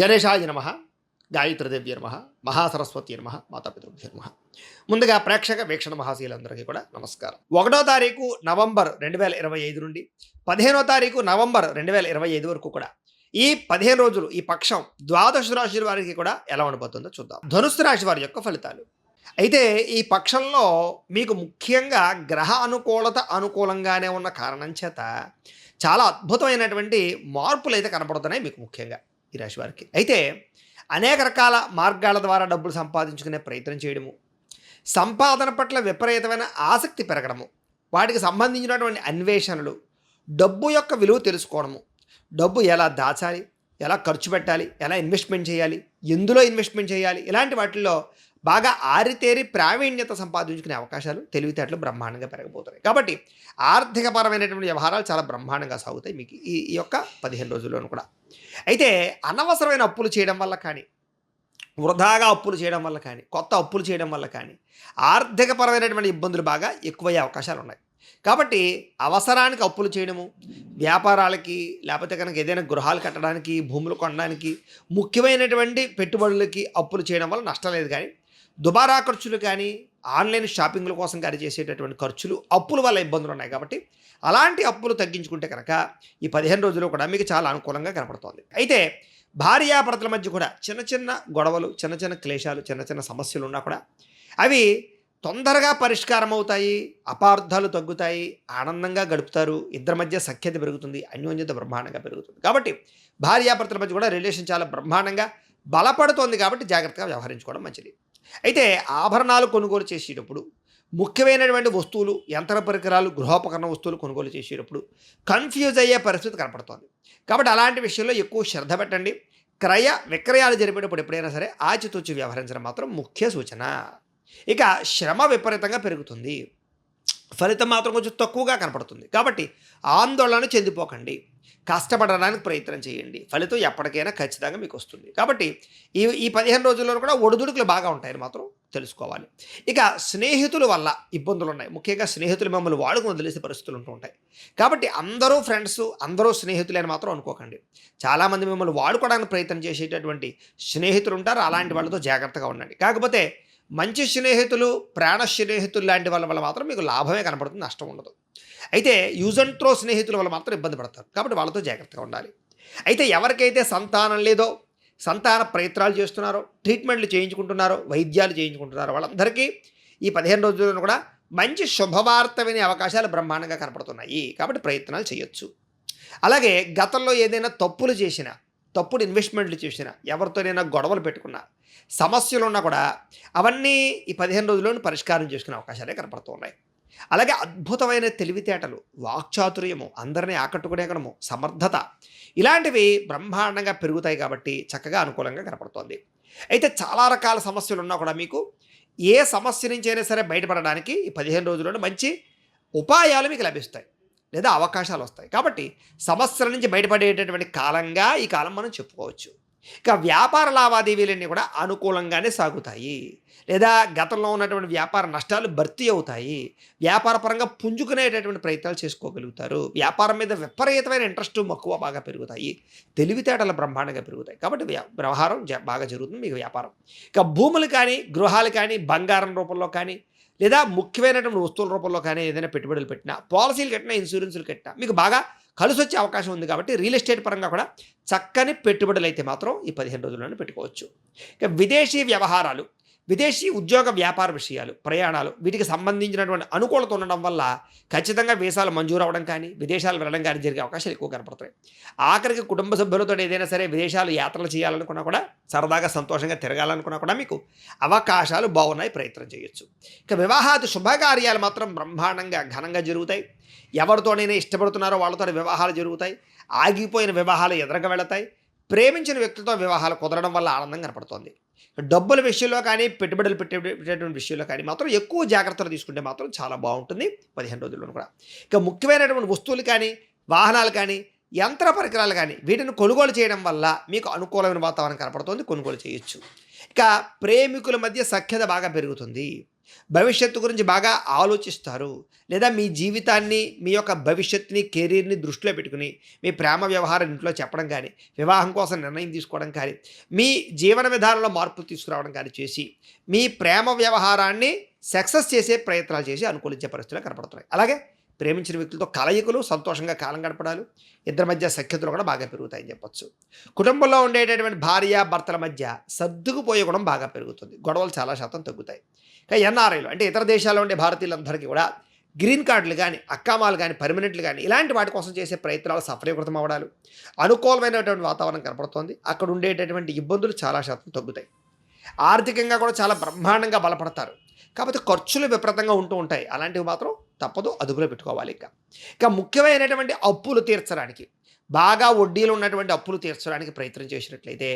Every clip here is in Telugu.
గణేశాయ నమ గాయత్రిదేవ్య నమ మహాసరస్వతి నమ మాతాపితృభ్య నమ. ముందుగా ప్రేక్షక వీక్షణ మహాశీలందరికీ కూడా నమస్కారం. ఒకటో తారీఖు నవంబర్ రెండు వేల ఇరవై ఐదు నుండి పదిహేనో తారీఖు నవంబర్ రెండు వేల ఇరవై ఐదు వరకు కూడా ఈ పదిహేను రోజులు ఈ పక్షం ద్వాదశ రాశి వారికి కూడా ఎలా ఉండబోతుందో చూద్దాం. ధనుస్సు రాశి వారి యొక్క ఫలితాలు. అయితే ఈ పక్షంలో మీకు ముఖ్యంగా గ్రహ అనుకూలత అనుకూలంగానే ఉన్న కారణం చేత చాలా అద్భుతమైనటువంటి మార్పులు అయితే కనపడుతున్నాయి మీకు ముఖ్యంగా. ఈ రాశి వారికి. అయితే అనేక రకాల మార్గాల ద్వారా డబ్బులు సంపాదించుకునే ప్రయత్నం చేయడము సంపాదన పట్ల విపరీతమైన ఆసక్తి పెరగడము వాటికి సంబంధించినటువంటి అన్వేషణలు డబ్బు యొక్క విలువ తెలుసుకోవడము డబ్బు ఎలా దాచాలి ఎలా ఖర్చు పెట్టాలి ఎలా ఇన్వెస్ట్మెంట్ చేయాలి ఎందులో ఇన్వెస్ట్మెంట్ చేయాలి ఇలాంటి వాటిల్లో బాగా ఆరితేరి ప్రావీణ్యత సంపాదించుకునే అవకాశాలు తెలివితేటలు బ్రహ్మాండంగా పెరగబోతున్నాయి. కాబట్టి ఆర్థికపరమైనటువంటి వ్యవహారాలు చాలా బ్రహ్మాండంగా సాగుతాయి మీకు ఈ ఈ యొక్క పదిహేను రోజుల్లోనూ కూడా. అయితే అనవసరమైన అప్పులు చేయడం వల్ల కానీ వృధాగా అప్పులు చేయడం వల్ల కానీ కొత్త అప్పులు చేయడం వల్ల కానీ ఆర్థికపరమైనటువంటి ఇబ్బందులు బాగా ఎక్కువయ్యే అవకాశాలు ఉన్నాయి. కాబట్టి అవసరానికి అప్పులు చేయడము వ్యాపారాలకి లేకపోతే కనుక ఏదైనా గృహాలు కట్టడానికి భూములు కొనడానికి ముఖ్యమైనటువంటి పెట్టుబడులకి అప్పులు చేయడం వల్ల నష్టం లేదు కానీ దుబారా ఖర్చులు కానీ ఆన్లైన్ షాపింగ్ల కోసం కానీ చేసేటటువంటి ఖర్చులు అప్పుల వల్ల ఇబ్బందులు ఉన్నాయి కాబట్టి అలాంటి అప్పులు తగ్గించుకుంటే కనుక ఈ పదిహేను రోజులు కూడా మీకు చాలా అనుకూలంగా కనపడుతోంది. అయితే భార్యాభర్తల మధ్య కూడా చిన్న చిన్న గొడవలు చిన్న చిన్న క్లేశాలు చిన్న చిన్న సమస్యలు ఉన్నా కూడా అవి తొందరగా పరిష్కారం అవుతాయి అపార్థాలు తగ్గుతాయి ఆనందంగా గడుపుతారు ఇద్దరి మధ్య సఖ్యత పెరుగుతుంది అన్యోన్యత బ్రహ్మాండంగా పెరుగుతుంది. కాబట్టి భార్యాభర్తల మధ్య కూడా రిలేషన్ చాలా బ్రహ్మాండంగా బలపడుతోంది కాబట్టి జాగ్రత్తగా వ్యవహరించుకోవడం మంచిది. అయితే ఆభరణాలు కొనుగోలు చేసేటప్పుడు ముఖ్యమైనటువంటి వస్తువులు యంత్ర పరికరాలు గృహోపకరణ వస్తువులు కొనుగోలు చేసేటప్పుడు కన్ఫ్యూజ్ అయ్యే పరిస్థితి కనపడుతోంది. కాబట్టి అలాంటి విషయంలో ఎక్కువ శ్రద్ధ పెట్టండి. క్రయ విక్రయాలు జరిపేటప్పుడు ఎప్పుడైనా సరే ఆచితూచి వ్యవహరించడం మాత్రం ముఖ్య సూచన. ఇక శ్రమ విపరీతంగా పెరుగుతుంది. ఫలితం మాత్రం కొంచెం తక్కువగా కనపడుతుంది. కాబట్టి ఆందోళన చెందిపోకండి. కష్టపడడానికి ప్రయత్నం చేయండి. ఫలితం ఎప్పటికైనా ఖచ్చితంగా మీకు వస్తుంది. కాబట్టి ఈ ఈ పదిహేను రోజుల్లో కూడా ఒడిదుడుకులు బాగా ఉంటాయని మాత్రం తెలుసుకోవాలి. ఇక స్నేహితుల వల్ల ఇబ్బందులు ఉన్నాయి. ముఖ్యంగా స్నేహితులు మిమ్మల్ని వాడుకుని వదిలేసే పరిస్థితులు ఉంటూ ఉంటాయి. కాబట్టి అందరూ ఫ్రెండ్స్ అందరూ స్నేహితులే అని మాత్రం అనుకోకండి. చాలామంది మిమ్మల్ని వాడుకోవడానికి ప్రయత్నం చేసేటటువంటి స్నేహితులు ఉంటారు. అలాంటి వాళ్ళతో జాగ్రత్తగా ఉండండి. కాకపోతే మంచి స్నేహితులు ప్రాణ స్నేహితులు లాంటి వాళ్ళ వల్ల మాత్రం మీకు లాభమే కనపడుతుంది నష్టం ఉండదు. అయితే యూజ్ అండ్ త్రో స్నేహితుల వల్ల మాత్రం ఇబ్బంది పడతారు. కాబట్టి వాళ్ళతో జాగ్రత్తగా ఉండాలి. అయితే ఎవరికైతే సంతానం లేదో సంతాన ప్రయత్నాలు చేస్తున్నారో ట్రీట్మెంట్లు చేయించుకుంటున్నారో వైద్యాలు చేయించుకుంటున్నారో వాళ్ళందరికీ ఈ పదిహేను రోజుల్లో కూడా మంచి శుభవార్త వినే అవకాశాలు బ్రహ్మాండంగా కనపడుతున్నాయి. కాబట్టి ప్రయత్నాలు చేయొచ్చు. అలాగే గతంలో ఏదైనా తప్పులు చేసినా తప్పుడు ఇన్వెస్ట్మెంట్లు చేసిన ఎవరితోనైనా గొడవలు పెట్టుకున్నా సమస్యలు ఉన్నా కూడా అవన్నీ ఈ పదిహేను రోజుల్లోనూ పరిష్కారం చేసుకునే అవకాశాలే కనపడుతున్నాయి అలాగే అద్భుతమైన తెలివితేటలు వాక్చాతుర్యము అందరినీ ఆకట్టుకునేగడము సమర్థత ఇలాంటివి బ్రహ్మాండంగా పెరుగుతాయి కాబట్టి చక్కగా అనుకూలంగా కనపడుతోంది. అయితే చాలా రకాల సమస్యలు ఉన్నా కూడా మీకు ఏ సమస్య నుంచి అయినా సరే బయటపడడానికి ఈ పదిహేను రోజుల్లోనూ మంచి ఉపాయాలు మీకు లభిస్తాయి. లేదా అవకాశాలు వస్తాయి కాబట్టి సమస్యల నుంచి బయటపడేటటువంటి కాలంగా ఈ కాలం మనం చెప్పుకోవచ్చు. ఇక వ్యాపార లావాదేవీలన్నీ కూడా అనుకూలంగానే సాగుతాయి. లేదా గతంలో ఉన్నటువంటి వ్యాపార నష్టాలు భర్తీ అవుతాయి. వ్యాపార పరంగా పుంజుకునేటటువంటి ప్రయత్నాలు చేసుకోగలుగుతారు. వ్యాపారం మీద విపరీతమైన ఇంట్రెస్ట్ మక్కువ బాగా పెరుగుతాయి. తెలివితేటలు బ్రహ్మాండంగా పెరుగుతాయి. కాబట్టి వ్యవహారం బాగా జరుగుతుంది మీకు వ్యాపారం. ఇక భూములు కానీ గృహాలు కానీ బంగారం రూపంలో కానీ లేదా ముఖ్యమైనటువంటి వస్తువుల రూపంలో కానీ ఏదైనా పెట్టుబడులు పెట్టినా పాలసీలు కట్టినా ఇన్సూరెన్సులు కట్టినా మీకు బాగా కలిసి వచ్చే అవకాశం ఉంది కాబట్టి రియల్ ఎస్టేట్ పరంగా కూడా చక్కని పెట్టుబడులు అయితే మాత్రం ఈ పదిహేను రోజుల్లోనే పెట్టుకోవచ్చు. ఇక విదేశీ వ్యవహారాలు. విదేశీ ఉద్యోగ వ్యాపార విషయాలు ప్రయాణాలు వీటికి సంబంధించినటువంటి అనుకూలత ఉండడం వల్ల ఖచ్చితంగా వీసాలు మంజూరు అవ్వడం కానీ విదేశాలు వెళ్ళడం కానీ జరిగే అవకాశాలు ఎక్కువ కనపడతాయి ఆఖరికి కుటుంబ సభ్యులతో ఏదైనా సరే విదేశాలు యాత్రలు చేయాలనుకున్నా కూడా సరదాగా సంతోషంగా తిరగాలనుకున్నా కూడా మీకు అవకాశాలు బాగున్నాయి ప్రయత్నం చేయొచ్చు. ఇక వివాహాది శుభకార్యాలు మాత్రం బ్రహ్మాండంగా ఘనంగా జరుగుతాయి. ఎవరితోనైనా ఇష్టపడుతున్నారో వాళ్ళతో వివాహాలు జరుగుతాయి. ఆగిపోయిన వివాహాలు ఎదురగా వెళతాయి. ప్రేమించిన వ్యక్తులతో వివాహాలు కుదరడం వల్ల ఆనందం కనపడుతోంది. డబ్బుల విషయంలో కానీ పెట్టుబడులు పెట్టేటువంటి విషయంలో కానీ మాత్రం ఎక్కువ జాగ్రత్తలు తీసుకుంటే మాత్రం చాలా బాగుంటుంది పదిహేను రోజుల్లో కూడా. ఇక ముఖ్యమైనటువంటి వస్తువులు కానీ వాహనాలు కానీ యంత్ర పరికరాలు కానీ వీటిని కొనుగోలు చేయడం వల్ల మీకు అనుకూలమైన వాతావరణం కనపడుతుంది కొనుగోలు చేయొచ్చు. ఇక ప్రేమికుల మధ్య సఖ్యత బాగా పెరుగుతుంది. భవిష్యత్తు గురించి బాగా ఆలోచిస్తారు. లేదా మీ జీవితాన్ని మీ యొక్క భవిష్యత్తుని కెరీర్ని దృష్టిలో పెట్టుకుని మీ ప్రేమ వ్యవహారం ఇంట్లో చెప్పడం కానీ వివాహం కోసం నిర్ణయం తీసుకోవడం కానీ మీ జీవన విధానంలో మార్పులు తీసుకురావడం కానీ చేసి మీ ప్రేమ వ్యవహారాన్ని సక్సెస్ చేసే ప్రయత్నాలు చేసి అనుకూలించే పరిస్థితులు కనపడుతున్నాయి. అలాగే ప్రేమించిన వ్యక్తులతో కలయికలు సంతోషంగా కాలం గడపడాలు ఇద్దరి మధ్య సఖ్యతలు కూడా బాగా పెరుగుతాయని చెప్పొచ్చు. కుటుంబంలో ఉండేటటువంటి భార్య భర్తల మధ్య సర్దుకుపోయే గుణం బాగా పెరుగుతుంది. గొడవలు చాలా శాతం తగ్గుతాయి. ఎన్ఆర్ఐలు అంటే ఇతర దేశాల్లో ఉండే భారతీయులందరికీ కూడా గ్రీన్ కార్డులు కానీ అక్కామాలు కానీ పర్మనెంట్లు కానీ ఇలాంటి వాటి కోసం చేసే ప్రయత్నాలు సఫలీకృతం అవడాలు అనుకూలమైనటువంటి వాతావరణం కనపడుతోంది. అక్కడ ఉండేటటువంటి ఇబ్బందులు చాలా శాతం తగ్గుతాయి. ఆర్థికంగా కూడా చాలా బ్రహ్మాండంగా బలపడతారు. కాకపోతే ఖర్చులు విపరీతంగా ఉంటూ ఉంటాయి. అలాంటివి మాత్రం తప్పదు. అదుపులో పెట్టుకోవాలి ఇంకా. ఇక ముఖ్యమైనటువంటి అప్పులు తీర్చడానికి బాగా వడ్డీలు ఉన్నటువంటి అప్పులు తీర్చడానికి ప్రయత్నం చేసినట్లయితే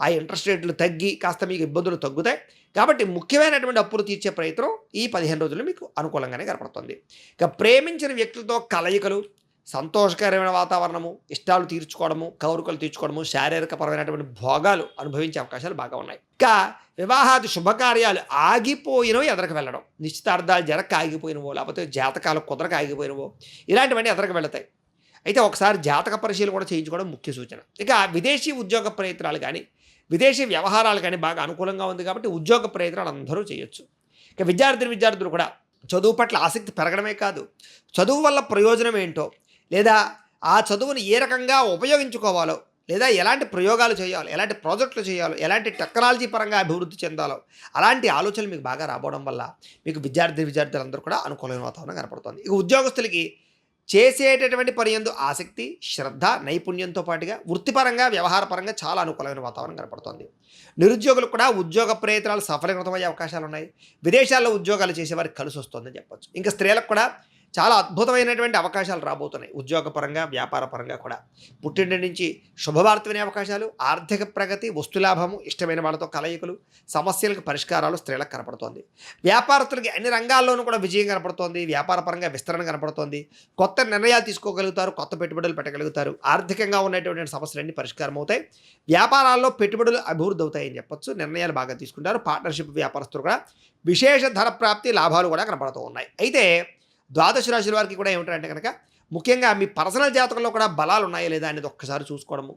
ఆ ఇంట్రెస్ట్ రేట్లు తగ్గి కాస్త మీకు ఇబ్బందులు తగ్గుతాయి. కాబట్టి ముఖ్యమైనటువంటి అప్పులు తీర్చే ప్రయత్నం ఈ పదిహేను రోజులు మీకు అనుకూలంగానే కనపడుతుంది. ఇక ప్రేమించిన వ్యక్తులతో కలయికలు సంతోషకరమైన వాతావరణము ఇష్టాలు తీర్చుకోవడము కౌరుకలు తీర్చుకోవడము శారీరకపరమైనటువంటి భోగాలు అనుభవించే అవకాశాలు బాగా ఉన్నాయి. ఇంకా వివాహాది శుభకార్యాలు ఆగిపోయినవి ఎదరకు వెళ్ళడం నిశ్చితార్థాలు జరగక ఆగిపోయినవో లేకపోతే జాతకాలు కుదరక ఆగిపోయినవో ఇలాంటివన్నీ ఎదరకు వెళతాయి. అయితే ఒకసారి జాతక పరిశీలన కూడా చేయించుకోవడం ముఖ్య సూచన. ఇక విదేశీ ఉద్యోగ ప్రయత్నాలు కానీ విదేశీ వ్యవహారాలు కానీ బాగా అనుకూలంగా ఉంది కాబట్టి ఉద్యోగ ప్రయత్నాలు అందరూ చేయొచ్చు. ఇక విద్యార్థిని విద్యార్థులు కూడా చదువు పట్ల ఆసక్తి పెరగడమే కాదు చదువు వల్ల ప్రయోజనం ఏంటో లేదా ఆ చదువుని ఏ రకంగా ఉపయోగించుకోవాలో లేదా ఎలాంటి ప్రయోగాలు చేయాలో ఎలాంటి ప్రాజెక్టులు చేయాలో ఎలాంటి టెక్నాలజీ పరంగా అభివృద్ధి చెందాలో అలాంటి ఆలోచనలు మీకు బాగా రాబోవడం వల్ల మీకు విద్యార్థి విద్యార్థులందరూ కూడా అనుకూలమైన వాతావరణం కనపడుతుంది. ఇక ఉద్యోగస్తులకి చేసేటటువంటి పని ఎందు ఆసక్తి శ్రద్ధ నైపుణ్యంతో పాటుగా వృత్తిపరంగా వ్యవహారపరంగా చాలా అనుకూలమైన వాతావరణం కనపడుతోంది. నిరుద్యోగులకు కూడా ఉద్యోగ ప్రయత్నాలు సఫలీకృతమయ్యే అవకాశాలు ఉన్నాయి విదేశాల్లో ఉద్యోగాలు చేసేవారికి కలిసి వస్తుందని చెప్పొచ్చు. ఇంకా స్త్రీలకు కూడా చాలా అద్భుతమైనటువంటి అవకాశాలు రాబోతున్నాయి. ఉద్యోగపరంగా వ్యాపారపరంగా కూడా. పుట్టింటి నుంచి శుభవార్త వినే అవకాశాలు ఆర్థిక ప్రగతి వస్తులాభము ఇష్టమైన వాళ్ళతో కలయికలు సమస్యలకు పరిష్కారాలు స్త్రీలకు కనపడుతోంది. వ్యాపారస్తులకి అన్ని రంగాల్లోనూ కూడా విజయం కనపడుతోంది. వ్యాపారపరంగా విస్తరణ కనపడుతోంది. కొత్త నిర్ణయాలు తీసుకోగలుగుతారు కొత్త పెట్టుబడులు పెట్టగలుగుతారు. ఆర్థికంగా ఉన్నటువంటి సమస్యలన్నీ పరిష్కారం అవుతాయి వ్యాపారాల్లో పెట్టుబడులు అభివృద్ధి అవుతాయని చెప్పొచ్చు. నిర్ణయాలు బాగా తీసుకుంటారు. పార్ట్నర్షిప్ వ్యాపారస్తులు కూడా విశేష ధర ప్రాప్తి లాభాలు కూడా కనపడుతూ ఉన్నాయి. అయితే ద్వాదశ రాశుల వారికి కూడా ఏమిటంటే కనుక ముఖ్యంగా మీ పర్సనల్ జాతకంలో కూడా బలాలు ఉన్నాయా లేదా అనేది ఒక్కసారి చూసుకోవడము.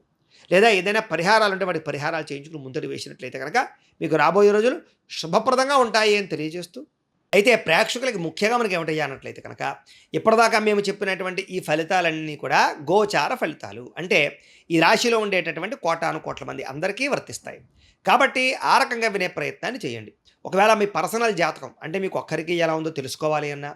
లేదా ఏదైనా పరిహారాలు ఉంటే వాటి పరిహారాలు చేయించుకుని ముందడి వేసినట్లయితే కనుక మీకు రాబోయే రోజులు శుభప్రదంగా ఉంటాయి అని తెలియజేస్తూ అయితే ప్రేక్షకులకి ముఖ్యంగా మనకి ఏమిటయ్యా అన్నట్లయితే కనుక ఇప్పటిదాకా మేము చెప్పినటువంటి ఈ ఫలితాలన్నీ కూడా గోచార ఫలితాలు. అంటే ఈ రాశిలో ఉండేటటువంటి కోటాను కోట్ల మంది అందరికీ వర్తిస్తాయి. కాబట్టి ఆ రకంగా వినే ప్రయత్నాన్ని చేయండి. ఒకవేళ మీ పర్సనల్ జాతకం అంటే మీకు ఒక్కరికి ఎలా ఉందో తెలుసుకోవాలి అన్నా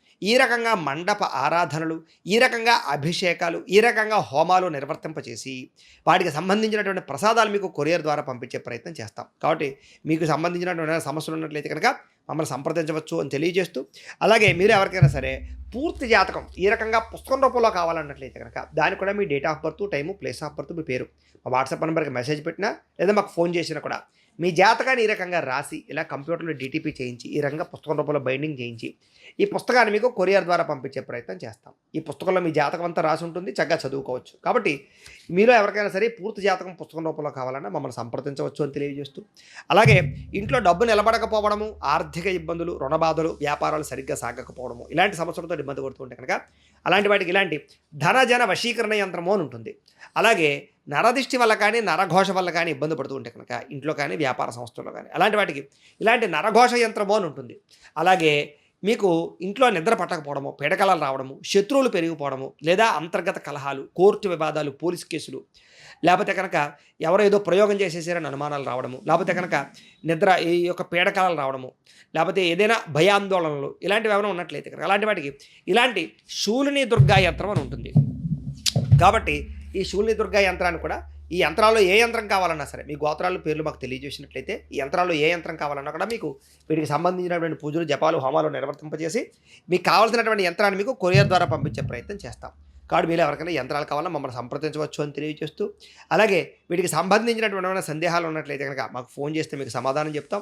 ఈ రకంగా మండప ఆరాధనలు ఈ రకంగా అభిషేకాలు ఈ రకంగా హోమాలు నిర్వర్తింపచేసి వాటికి సంబంధించినటువంటి ప్రసాదాలు మీకు కొరియర్ ద్వారా పంపించే ప్రయత్నం చేస్తాం. కాబట్టి మీకు సంబంధించినటువంటి సమస్యలు ఉన్నట్లయితే కనుక మమ్మల్ని సంప్రదించవచ్చు అని తెలియజేస్తూ అలాగే మీరు ఎవరికైనా సరే పూర్తి జాతకం ఈ రకంగా పుస్తకం రూపంలో కావాలన్నట్లయితే కనుక దానికి కూడా మీ date of birth time place of birth మీ పేరు. మా వాట్సాప్ నెంబర్కి మెసేజ్ పెట్టినా లేదా మాకు ఫోన్ చేసినా కూడా మీ జాతకాన్ని ఈ రకంగా రాసి ఇలా కంప్యూటర్లో డిటిపి చేయించి ఈ రకంగా పుస్తకం రూపంలో బైండింగ్ చేయించి ఈ పుస్తకాన్ని మీకు కొరియర్ ద్వారా పంపించే ప్రయత్నం చేస్తాం. ఈ పుస్తకంలో మీ జాతకం అంతా రాసి ఉంటుంది చక్కగా చదువుకోవచ్చు. కాబట్టి మీలో ఎవరికైనా సరే పూర్తి జాతకం పుస్తకం రూపంలో కావాలన్నా మమ్మల్ని సంప్రదించవచ్చు అని తెలియజేస్తూ అలాగే ఇంట్లో డబ్బు నిలబడకపోవడము ఆర్థిక ఇబ్బందులు రుణబాధలు వ్యాపారాలు సరిగ్గా సాగకపోవడము ఇలాంటి సమస్యలతో ఇబ్బంది పడుతుంటే కనుక అలాంటి వాటికి ఇలాంటి ధనజన వశీకరణ యంత్రము అని ఉంటుంది. అలాగే నరదిష్టి వల్ల కానీ నరఘోష వల్ల కానీ ఇబ్బంది పడుతూ ఉంటే కనుక ఇంట్లో కానీ వ్యాపార సంస్థల్లో కానీ అలాంటి వాటికి ఇలాంటి నరఘోష యంత్రము అని ఉంటుంది. అలాగే మీకు ఇంట్లో నిద్ర పట్టకపోవడము పీడకలాలు రావడము శత్రువులు పెరిగిపోవడము లేదా అంతర్గత కలహాలు కోర్టు వివాదాలు పోలీస్ కేసులు లేకపోతే కనుక ఎవరో ఏదో ప్రయోగం చేసేసారని అనుమానాలు రావడము లేకపోతే కనుక నిద్ర ఈ యొక్క పీడకలాలు రావడము లేకపోతే ఏదైనా భయాందోళనలు ఇలాంటివి ఏమైనా ఉన్నట్లయితే కనుక అలాంటి వాటికి ఇలాంటి శూలిని దుర్గా యంత్రం అని ఉంటుంది. కాబట్టి ఈ శూలిని దుర్గా యంత్రాన్ని కూడా ఈ యంత్రాల్లో ఏ యంత్రం కావాలన్నా సరే మీ గోత్రాల పేర్లు మాకు తెలియజేసినట్లయితే ఈ యంత్రాల్లో ఏ యంత్రం కావాలన్నా కూడా మీకు వీటికి సంబంధించినటువంటి పూజలు జపాలు హోమాలు నిర్వర్తింపజేసి మీకు కావాల్సినటువంటి యంత్రాన్ని మీకు కొరియర్ ద్వారా పంపించే ప్రయత్నం చేస్తాం. కాబట్టి మీరు ఎవరికైనా యంత్రాలు కావాలన్నా మమ్మల్ని సంప్రదించవచ్చు అని తెలియజేస్తూ అలాగే వీటికి సంబంధించినటువంటి సందేహాలు ఉన్నట్లయితే కనుక మాకు ఫోన్ చేస్తే మీకు సమాధానం చెప్తాం.